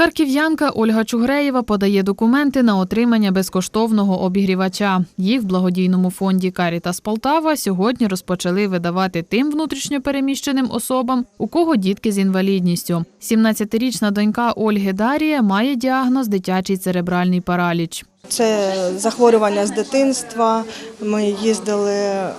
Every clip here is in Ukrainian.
Харків'янка Ольга Чугреєва подає документи на отримання безкоштовного обігрівача. Їх в благодійному фонді Карітас Полтава сьогодні розпочали видавати тим внутрішньопереміщеним особам, у кого дітки з інвалідністю. 17-річна донька Ольги Дарія має діагноз дитячий церебральний параліч. Це захворювання з дитинства. Ми їздили, е,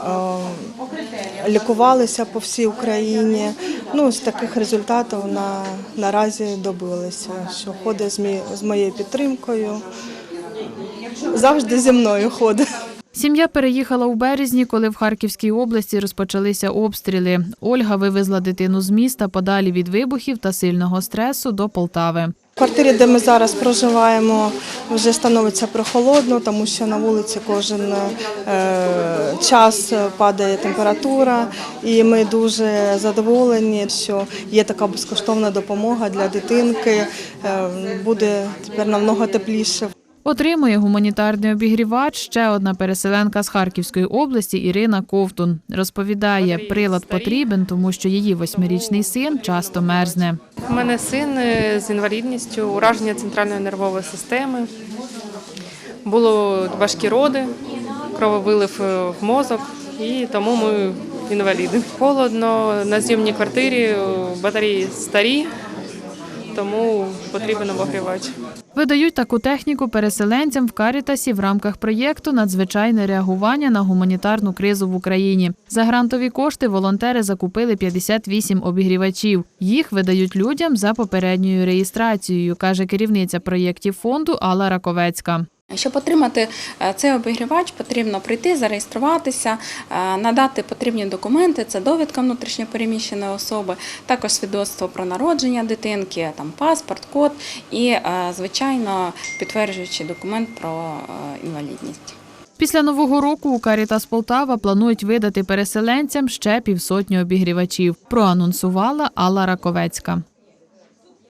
лікувалися по всій Україні. Ну, з таких результатів на, наразі добилися, що ходить з, мій, з моєю підтримкою. Завжди зі мною ходить. Сім'я переїхала у березні, коли в Харківській області розпочалися обстріли. Ольга вивезла дитину з міста подалі від вибухів та сильного стресу до Полтави. В квартирі, де ми зараз проживаємо, вже становиться прохолодно, тому що на вулиці кожен е, час падає температура, і ми дуже задоволені, що є така безкоштовна допомога для дитинки. Е, буде тепер намного тепліше. Отримує гуманітарний обігрівач ще одна переселенка з Харківської області Ірина Ковтун. Розповідає, прилад потрібен, тому що її восьмирічний син часто мерзне. У мене син е, з інвалідністю, ураження центральної нервової системи. Було важкі роди, крововилив е, в мозок, і тому ми інваліди. Холодно, на зйомній квартирі, е, батареї старі, тому потрібен обогрівач. Видають таку техніку переселенцям в Карітасі в рамках проєкту Надзвичайне реагування на гуманітарну кризу в Україні. За грантові кошти волонтери закупили 58 обігрівачів. Їх видають людям за попередньою реєстрацією, каже керівниця проєктів фонду Алла Раковецька. Щоб отримати е, цей обігрівач, потрібно прийти, зареєструватися, е, надати потрібні документи. Це довідка внутрішньопереміщеної особи, також свідоцтво про народження дитинки, там паспорт, код і, е, звичайно, підтверджуючий документ про інвалідність. Після нового року у Карітас Полтава планують видати переселенцям ще півсотні обігрівачів. Проанонсувала Алла Раковецька.